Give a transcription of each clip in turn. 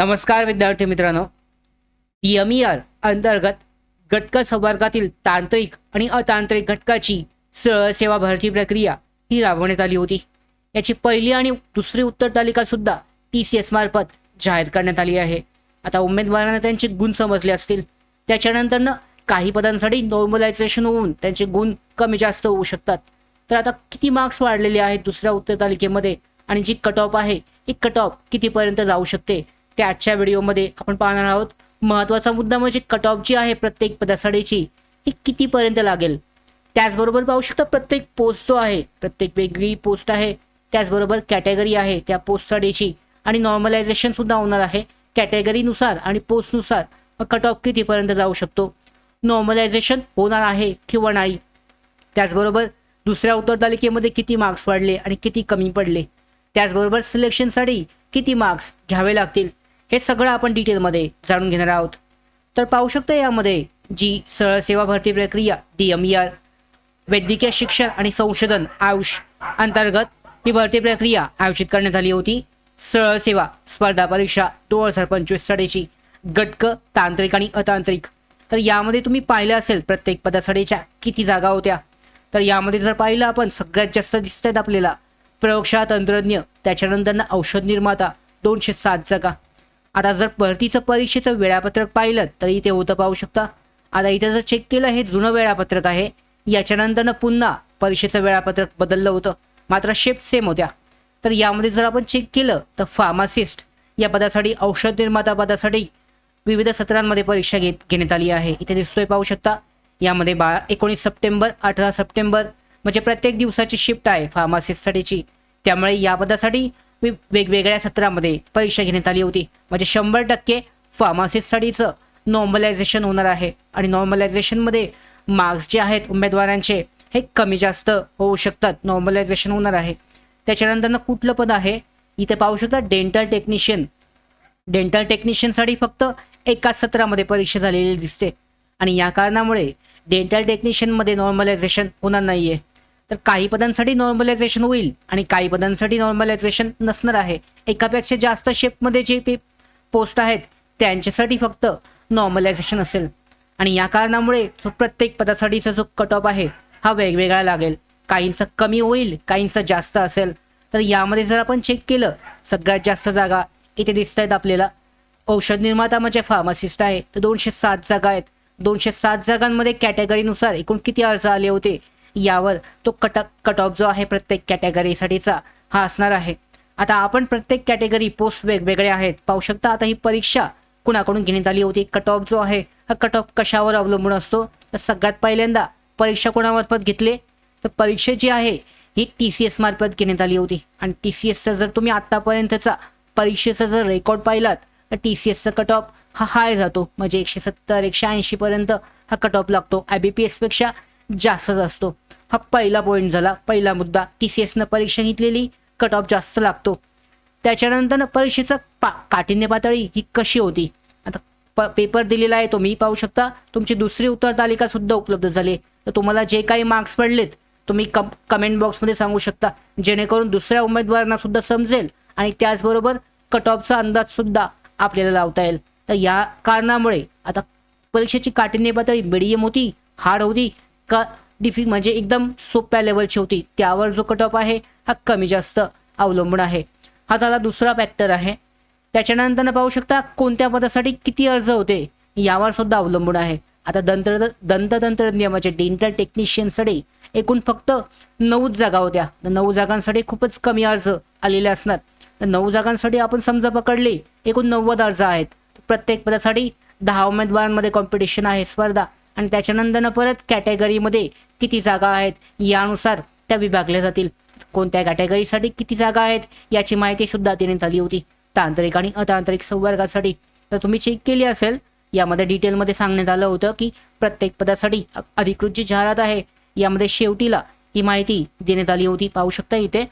नमस्कार विद्यार्थी मित्रांनो. यम ई आर अंतर्गत घटक संवर्गातील तांत्रिक आणि अतांत्रिक घटकाची सरळ सेवा भरती प्रक्रिया ही राबवण्यात आली होती. याची पहिली आणि दुसरी उत्तर तालिका सुद्धा टी सी एस मार्फत जाहीर करण्यात आली आहे. आता उमेदवारांना त्यांचे गुण समजले असतील. त्याच्यानंतरनं काही पदांसाठी नॉर्मलायझेशन होऊन त्यांचे गुण कमी जास्त होऊ शकतात. तर आता किती मार्क्स वाढलेले आहेत दुसऱ्या उत्तर तालिकेमध्ये आणि जी कट ऑफ आहे ही कट ऑफ कितीपर्यंत जाऊ शकते? ते आजच्या व्हिडिओमध्ये आपण पाहणार आहोत महत्त्वाचा मुद्दा म्हणजे कट ऑफ जी आहे प्रत्येक पदासाठीची ती कितीपर्यंत लागेल? त्याचबरोबर पाहू शकता प्रत्येक पोस्ट जो आहे प्रत्येक वेगळी पोस्ट आहे त्याचबरोबर कॅटेगरी आहे त्या पोस्टसाठीची आणि नॉर्मलायझेशन सुद्धा होणार आहे कॅटेगरीनुसार आणि पोस्टनुसार कट ऑफ कितीपर्यंत जाऊ शकतो? नॉर्मलायझेशन होणार आहे किंवा नाही? त्याचबरोबर दुसऱ्या उत्तर तालिकेमध्ये किती मार्क्स वाढले आणि किती कमी पडले? त्याचबरोबर सिलेक्शनसाठी किती मार्क्स घ्यावे लागतील? हे सगळं आपण डिटेलमध्ये जाणून घेणार आहोत. तर पाहू शकतो यामध्ये जी सरळ सेवा भरती प्रक्रिया डी एम ई आर वैद्यकीय शिक्षण आणि संशोधन आयुष अंतर्गत ही भरती प्रक्रिया आयोजित करण्यात आली होती. सरळ सेवा स्पर्धा परीक्षा दोन हजार पंचवीस सडेची गटक तांत्रिक आणि अतांत्रिक. तर यामध्ये तुम्ही पाहिलं असेल प्रत्येक पदासाठीच्या किती जागा होत्या. तर यामध्ये जर पाहिलं आपण सगळ्यात जास्त दिसत आहेत आपल्याला प्रयोगशाळा तंत्रज्ञ त्याच्यानंतर औषध निर्माता दोनशे सात जागा. आता जर भरतीचं परीक्षेचं वेळापत्रक पाहिलं तर इथे होतं पाहू शकता. आता इथे जर चेक केलं हे जुनं वेळापत्रक आहे. याच्यानंतरनं पुन्हा परीक्षेचं वेळापत्रक बदललं होतं. मात्र शिफ्ट सेम होत्या. तर यामध्ये जर आपण चेक केलं तर फार्मासिस्ट या पदासाठी औषध निर्माता पदासाठी विविध सत्रांमध्ये परीक्षा घेत घेण्यात आली आहे. इथे दिसतोय पाहू शकता. यामध्ये बा एकोणीस सप्टेंबर अठरा सप्टेंबर म्हणजे प्रत्येक दिवसाची शिफ्ट आहे फार्मासिस्टसाठीची त्यामुळे या पदासाठी वेगवेगळ्या सत्रामध्ये परीक्षा घेण्यात आली होती. म्हणजे शंभर टक्के फार्मासिस्टसाठीचं नॉर्मलायझेशन होणार आहे. आणि नॉर्मलायझेशनमध्ये मार्क्स जे आहेत उमेदवारांचे हे कमी जास्त होऊ शकतात. नॉर्मलायझेशन होणार आहे. त्याच्यानंतर कुठलं पद आहे? इथे पाहू शकता डेंटल टेक्निशियन डेंटल टेक्निशियनसाठी फक्त एकाच सत्रामध्ये परीक्षा झालेली दिसते. आणि या कारणामुळे डेंटल टेक्निशियनमध्ये नॉर्मलायझेशन होणार नाही आहे तर काही पदांसाठी नॉर्मलायझेशन होईल आणि काही पदांसाठी नॉर्मलायझेशन नसणार आहे. एकापेक्षा जास्त शेपमध्ये जे पे पोस्ट आहेत त्यांच्यासाठी फक्त नॉर्मलायझेशन असेल. आणि या कारणामुळे प्रत्येक पदासाठीचा जो कट ऑफ आहे हा वेगवेगळा लागेल. काहींचा कमी होईल काहींचा जास्त असेल. तर यामध्ये जर आपण चेक केलं सगळ्यात जास्त जागा इथे दिसत आहेत आपल्याला. औषध निर्माता म्हणजे फार्मासिस्ट आहे. तर दोनशे सात जागा आहेत. दोनशे सात जागांमध्ये कॅटेगरीनुसार एकूण किती अर्ज आले होते? यावर तो कट कट ऑफ जो आहे प्रत्येक कॅटेगरीसाठीचा हा असणार आहे. आता आपण प्रत्येक कॅटेगरी पोस्ट वेगवेगळे आहेत. पाहू शकता आता ही परीक्षा कुणाकडून घेण्यात आली होती? कट ऑफ जो आहे हा कट ऑफ कशावर अवलंबून असतो? तर सगळ्यात पहिल्यांदा परीक्षा कोणामार्फत घेतली? तर परीक्षा जी आहे ही टी सी एस मार्फत घेण्यात आली होती. आणि टी सी एसचा जर तुम्ही आत्तापर्यंतचा परीक्षेचा जर रेकॉर्ड पाहिलात तर टी सी एसचा कट ऑफ हा हाय जातो. म्हणजे एकशे सत्तर एकशे ऐंशीपर्यंत हा कट ऑफ लागतो आय बी पी एसपेक्षा जास्तच असतो. हा पहिला पॉईंट झाला. पहिला मुद्दा टी सी एसनं परीक्षा घेतलेली. कट ऑफ जास्त लागतो. त्याच्यानंतर परीक्षेचं पा काठिण्य पातळी ही कशी होती? आता प पेपर दिलेला आहे तो मी पाहू शकता. तुमची दुसरी उत्तर तालिका सुद्धा उपलब्ध झाली. तर तुम्हाला जे काही मार्क्स पडलेत तुम्ही कम कमेंट बॉक्समध्ये सांगू शकता. जेणेकरून दुसऱ्या उमेदवारांना सुद्धा समजेल आणि त्याचबरोबर कट ऑफचा अंदाज सुद्धा आपल्याला लावता येईल. तर या कारणामुळे आता परीक्षेची काठिण्य पातळी मिडियम होती हार्ड होती. का डिफिक म्हणजे एकदम सोप्या लेवलची होती. त्यावर जो कट ऑफ आहे हा कमी जास्त अवलंबून आहे. हा झाला दुसरा फॅक्टर आहे. त्याच्यानंतर पाहू शकता कोणत्या पदासाठी किती अर्ज होते यावर सुद्धा अवलंबून आहे. आता दंत दंततंत्रज्ञ म्हणजे डेंटल टेक्निशियनसाठी एकूण फक्त नऊच जागा होत्या. तर नऊ जागांसाठी खूपच कमी अर्ज आलेले असणार. तर नऊ जागांसाठी आपण समजा पकडले एकूण नव्वद अर्ज आहेत. प्रत्येक पदासाठी दहा उमेदवारांमध्ये कॉम्पिटिशन आहे स्पर्धा. आणि त्याच्यानंतर परत कॅटेगरीमध्ये किती जागा आहेत यानुसार त्या विभागल्या जातील. कोणत्या कॅटेगरीसाठी किती जागा आहेत याची माहिती सुद्धा देण्यात आली होती. तांत्रिक आणि अतांत्रिक संवर्गासाठी. तर तुम्ही चेक केली असेल यामध्ये डिटेलमध्ये सांगण्यात आलं होतं की प्रत्येक पदासाठी अधिकृत जी जाहिरात आहे यामध्ये शेवटीला ही माहिती देण्यात आली होती. पाहू शकता इथे.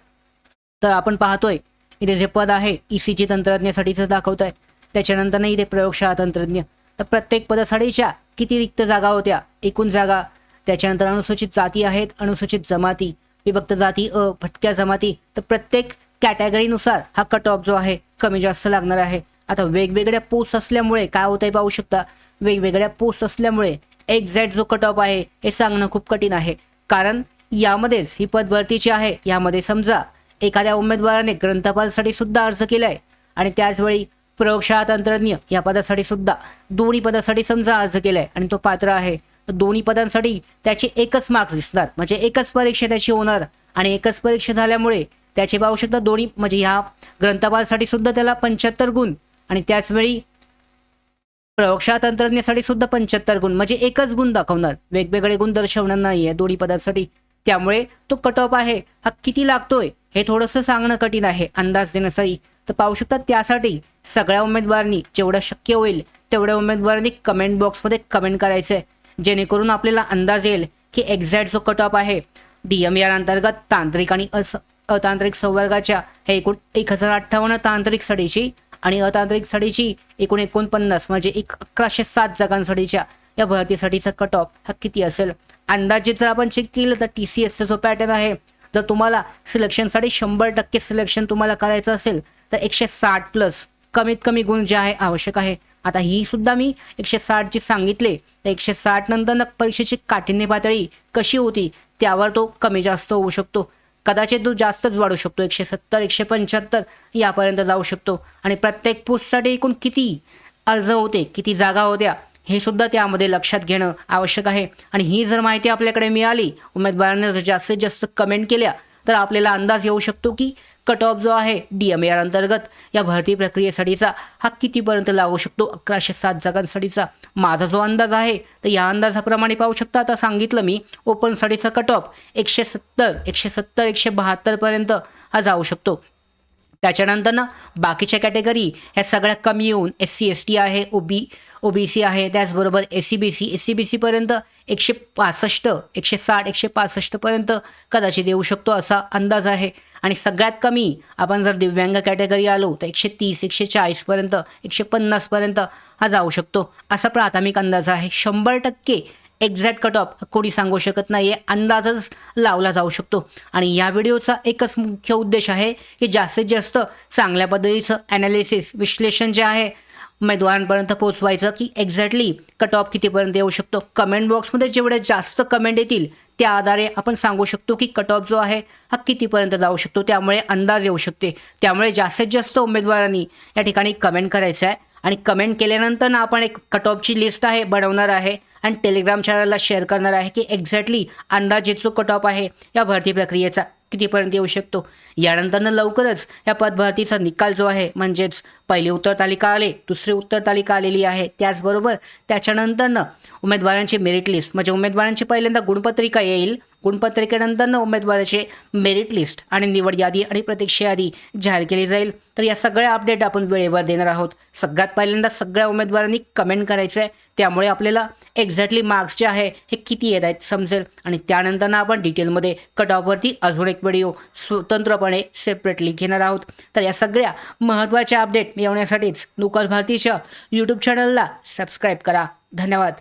तर आपण पाहतोय इथे जे पद आहे ई सी जी तंत्रज्ञासाठीचं दाखवत आहे त्याच्यानंतर नाही इथे प्रयोगशाळा तंत्रज्ञ. तर प्रत्येक पदासाठीच्या किती रिक्त जागा होत्या. एकूण जागा त्याच्यानंतर अनुसूचित जाती आहेत अनुसूचित जमाती विभक्त जाती अ भटक्या जमाती. तर प्रत्येक कॅटेगरीनुसार हा कट ऑफ जो आहे कमी जास्त लागणार आहे. आता वेगवेगळ्या पोस्ट असल्यामुळे काय होत आहे पाहू शकता? वेगवेगळ्या पोस्ट असल्यामुळे एक्झॅक्ट जो कट ऑफ आहे हे सांगणं खूप कठीण आहे. कारण यामध्येच ही पद भरतीची आहे. यामध्ये समजा एखाद्या उमेदवाराने ग्रंथपालसाठी सुद्धा अर्ज केलाय. आणि त्याचवेळी प्रयोगशाळा तंत्रज्ञ या पदासाठी सुद्धा दोन्ही पदासाठी समजा अर्ज केलाय आणि तो पात्र आहे तर दोन्ही पदांसाठी त्याचे एकच मार्क्स दिसणार. म्हणजे एकच परीक्षा त्याची होणार आणि एकच परीक्षा झाल्यामुळे त्याचे पाहू शकता दोन्ही म्हणजे ह्या ग्रंथपालसाठी सुद्धा त्याला पंच्याहत्तर गुण आणि त्याचवेळी प्रयोगशाळा तंत्रज्ञासाठी सुद्धा पंच्याहत्तर गुण म्हणजे एकच गुण दाखवणार. वेगवेगळे गुण दर्शवणार नाही आहे दोन्ही पदासाठी. त्यामुळे तो कट ऑफ आहे. हा किती लागतोय हे थोडंसं सांगणं कठीण आहे. अंदाज देण्यासाठी तर पाहू शकता त्यासाठी सगळ्या उमेदवारांनी जेवढं शक्य होईल तेवढ्या उमेदवारांनी कमेंट बॉक्समध्ये कमेंट करायचं आहे जेणेकरून आपल्याला अंदाज येईल की एक्झॅक्ट जो कट ऑफ आहे डी एम आर अंतर्गत तांत्रिक आणि अस अतांत्रिक संवर्गाच्या हे एकूण एक हजार अठ्ठावन्न तांत्रिक सडीची आणि अतांत्रिक सडीची एकूण एकोणपन्नास म्हणजे एक अकराशे सात जागांसाठीच्या या भरतीसाठीचा कट ऑफ हा किती असेल? अंदाजे जर आपण चेक केलं तर टी सी एसचा जो पॅटर्न आहे जर तुम्हाला सिलेक्शनसाठी शंभर टक्के सिलेक्शन तुम्हाला करायचं असेल तर एकशे साठ प्लस कमीत कमी गुण जे आहे आवश्यक आहे. आता ही सुद्धा मी एकशे साठची सांगितले. तर एकशे साठ नंतर परीक्षेची काठिण्य पातळी कशी होती त्यावर तो कमी जास्त होऊ शकतो. कदाचित तो जास्तच वाढू शकतो. एकशे सत्तर एकशे पंच्याहत्तर यापर्यंत जाऊ शकतो. आणि प्रत्येक पोस्टसाठी एकूण किती अर्ज होते किती जागा होत्या हे सुद्धा त्यामध्ये लक्षात घेणं आवश्यक आहे. आणि ही जर माहिती आपल्याकडे मिळाली उमेदवारांनी जर जास्तीत जास्त कमेंट केल्या तर आपल्याला अंदाज येऊ शकतो की कट ऑफ जो आहे डी एम आर अंतर्गत या भरती प्रक्रियेसाठीचा हा कितीपर्यंत लागू शकतो? अकराशे सात जागांसाठीचा माझा जो अंदाज आहे तर या अंदाजाप्रमाणे पाहू शकता. आता सांगितलं मी ओपनसाठीचा कट ऑफ एकशे सत्तर एकशे सत्तर एकशे बहात्तरपर्यंत हा जाऊ शकतो. त्याच्यानंतर ना बाकीच्या कॅटेगरी ह्या सगळ्या कमी येऊन एस सी एस टी आहे O B O B C आहे त्याचबरोबर S C B C S C B सीपर्यंत एकशे पासष्ट एकशे साठ एकशे पासष्टपर्यंत कदाचित येऊ शकतो असा अंदाज आहे. आणि सगळ्यात कमी आपण जर दिव्यांग कॅटेगरी आलो तर एकशे तीस एकशे चाळीसपर्यंत एकशे पन्नासपर्यंत हा जाऊ शकतो. असा प्राथमिक अंदाज आहे. शंभर टक्के एक्झॅक्ट कट ऑफ कोणी सांगू शकत नाही आहे अंदाजच लावला जाऊ शकतो. आणि या व्हिडिओचा एकच मुख्य उद्देश आहे की जास्तीत जास्त चांगल्या पद्धतीचं ॲनालिसिस विश्लेषण जे आहे उमेदवारांपर्यंत पोचवायचं की एक्झॅक्टली कट ऑफ कितीपर्यंत येऊ शकतो. कमेंट बॉक्समध्ये जेवढे जास्त कमेंट येतील त्या आधारे आपण सांगू शकतो की कट ऑफ जो आहे हा कितीपर्यंत जाऊ शकतो? त्यामुळे अंदाज येऊ शकते. त्यामुळे जास्तीत जास्त उमेदवारांनी या ठिकाणी कमेंट करायचं आहे. आणि कमेंट केल्यानंतर ना आपण एक कट ऑफची लिस्ट आहे बनवणार आहे आणि टेलिग्राम चॅनलला शेअर करणार आहे की एक्झॅक्टली अंदाजे जो कट ऑफ आहे या भरती प्रक्रियेचा. कितीपर्यंत येऊ शकतो? यानंतरनं लवकरच या पदभरतीचा निकाल जो आहे म्हणजेच पहिली उत्तर तालिका आले दुसरी उत्तर तालिका आलेली आहे. त्याचबरोबर त्याच्यानंतरनं उमेदवारांची मेरिट लिस्ट म्हणजे उमेदवारांची पहिल्यांदा गुणपत्रिका येईल. गुणपत्रिकेनंतरनं उमेदवाराचे मेरिट लिस्ट आणि निवड यादी आणि प्रतीक्षा यादी जाहीर केली जाईल. तर या सगळ्या अपडेट आपण वेळेवर देणार आहोत. सगळ्यात पहिल्यांदा सगळ्या उमेदवारांनी कमेंट करायचं आहे त्यामुळे आपल्याला एक्झॅक्टली मार्क्स जे आहे हे किती येत आहेत समजेल. आणि त्यानंतर आपण डिटेलमध्ये कट ऑफवरती अजून एक व्हिडिओ स्वतंत्रपणे सेपरेटली घेणार आहोत. तर या सगळ्या महत्त्वाच्या अपडेट मिळवण्यासाठीच लोकल भारतीच्या यूट्यूब चॅनलला सबस्क्राईब करा. धन्यवाद.